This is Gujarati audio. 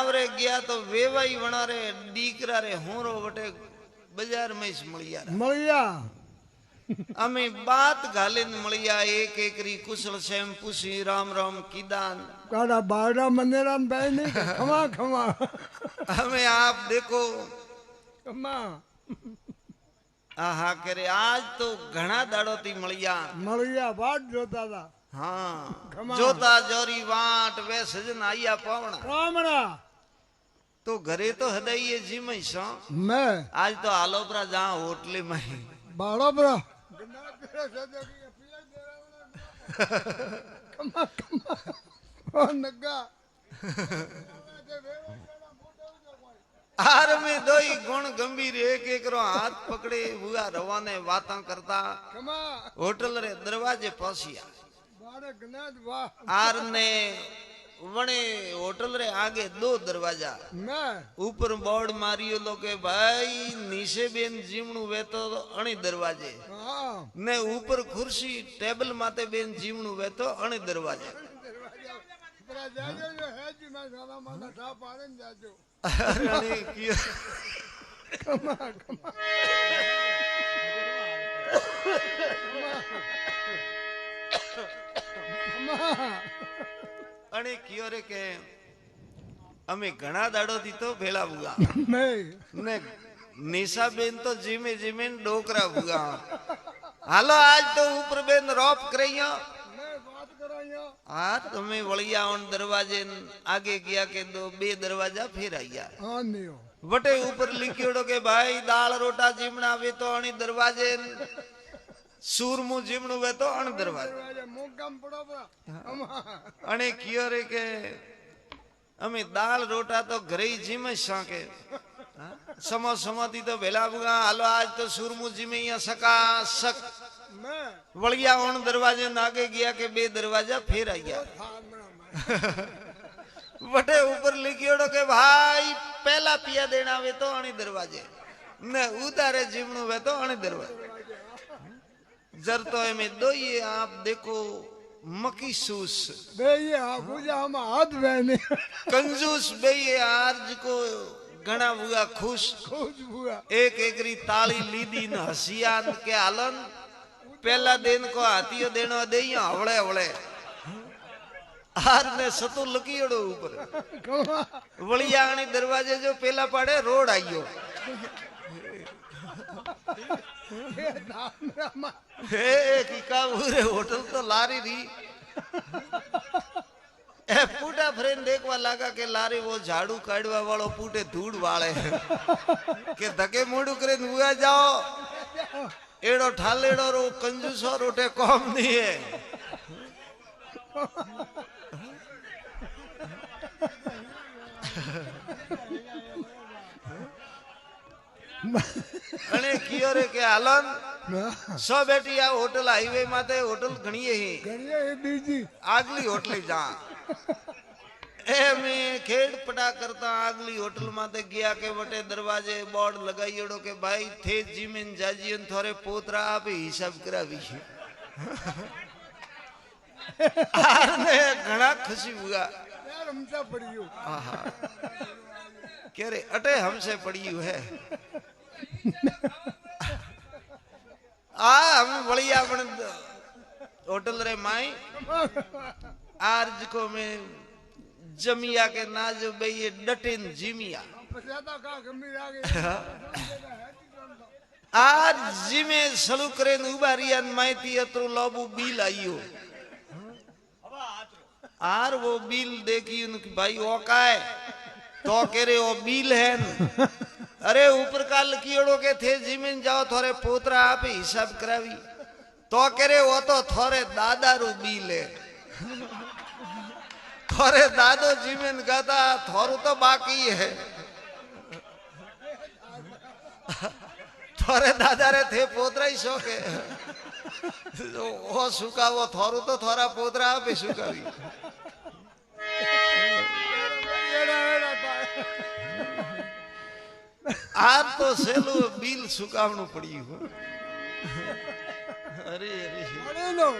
આવરે ગયા તો વેવાઈ વણારે દીકરા રે હોરો વટે બજારમાં મળ્યા મળ્યા. અમે બાત ઘાલીને મળ્યા એક એકરી કુશળ સેમ પૂછી રામ રામ કીદાન. કાડા બારડા ભાઈ નહીં ખમા ખમા. અમે આપ દેખો. ખમા. આહા કરે આજ તો ઘણા દાડોથી મળ્યા. મળ્યા વાટ જોતા હતા. હા જોતા જોરી વાટ વે સજન આયા પાવણા. કામણા તો ઘરે તો હદાઈએ જીમઈ છો. મે. આજ તો આલોપરા જા હોટલે માં બાળોપરા. ઓ નગા આર મે દોઈ ગુણ ગંભીર એક એક રો હાથ પકડે હુઆ રવાને વાતા કરતા. હોટલ રે દરવાજે પહોંચ્યા. આર ને વણે હોટલ રે આગે દો દરવાજા. ઉપર બોર્ડ માર્યો કે ભાઈ નીચે બેન જીમણું વેતો અણી દરવાજે. ને ઉપર ખુરશી ટેબલ માથે બેન જીમણું વેતો અણી દરવાજે. પેલા જાજો જો હેજી માં સાલા માથા ઠા પાડે ને જાજો અણી કયો ખમા ખમા ખમા અણી કયો રે કે અમે ઘણા દાડોથી તો ભેલા ભૂગા. ને નિશાબેન તો જીમે જીમે ડોકરા ભૂગા. હાલો આજ તો ઉપર બેન રોપ કરાયો. હા તમે વળિયાઓન દરવાજે ન આગે ગયા કે દો બે દરવાજા ફેરાયા. વટે ઉપર લીખ્યોડો કે ભાઈ દાળ રોટા જીમણા વેતો અણી દરવાજે સૂરમું જીમણું વેતો અણ દરવાજા. અને કયો રે કે અમે દાળ રોટા તો ઘરે જીમે શાકે. સમો સમાથી તો ભેલા ભૂગા હાલો આજ તો સૂરમું જીમે અહીંયા સકા. સક વળિયા ઓણ દરવાજે નાગે ગયા કે બે દરવાજા ફેરાઈ ગયા. વટે ઉપર લીખ્યોડો કે ભાઈ પહેલા પિયા દેણા આવે તો અણી દરવાજે. ને ઉતારે જીમણું વહેતો અણી દરવાજે. जर तो में दो ये आप देखो मकीसूस बेये आगुजामा हाथ बहने कंजूस बेये आर्ज को ઘણા ભૂગા ખુશ એક એકરી તાળી લીધી ને હસિયાન કે આલન પેલા દેન કો હાથીઓ દેણો દઈ હવળે હવળે હાર ને સતુ લકીયડો ઉપર વળિયાણી દરવાજે જો પેલા પાડે રોડ આવ્યો હે કીકા ઉરે, હોટલ તો લારી રી. એ પૂટા ફ્રેન્ડ દેખવા લાગા કે લારી વો ઝાડુ કાઢવા વાળો પૂટે ધૂળ વાળે. કે ધકે મોડું કરીને ઉયા જાઓ. એડો ઠાલેડો રો, કંજુસો રોટે કોમ નહીં હે. અને કિયો રે કે આલમ સો બેટી આ હોટલ હાઈવે માં હોટલ ઘણીએ હી. ઘણીએ બીજી. આગલી હોટલે જા. એ મે ખેડ પડા કરતા આગલી હોટલમાં ગયા કે વટે દરવાજે બોર્ડ લગાઈડો કે ભાઈ થે જીમેન જાજીન થોરે પોતરા આપે હિસાબ કરાવી છે. આને ઘણા ખુશી હુગા રમતા પડ્યું આહા. ક્યારે અટે હમસે પડ્યું હે? આ અમે વળી આપણે હોટલ રે માય આજ કો મે જમિયા કે ના જો બે એ ડટીન જીમિયા. આ જીમે સલુ કરે ને ઊભા રહ્યા ને માહિતી અતરું લોબુ બિલ આવ્યું આર વો બિલ દેખ્યું કે ભાઈ ઓકાય, તો કે રે ઓ બિલ હે ને. અરે ઉપર કાલ લકીયડો કે થે જીમીન જાઓ થોરે પોતરા આપી હિસાબ કરાવી તો કેરે ઓ તો થોરે દાદારું બી લે થોરે દાદો જીમીન ગાતા થોરું તો બાકી હે થોરે દાદા રે થે પોતરાઈ શોકે ઓ સુકાવો થોરું તો થોરા પોતરા આપી સુકાવી આ તો સેલું બિલ સુકાવણું પડ્યું હો. અરે અરે.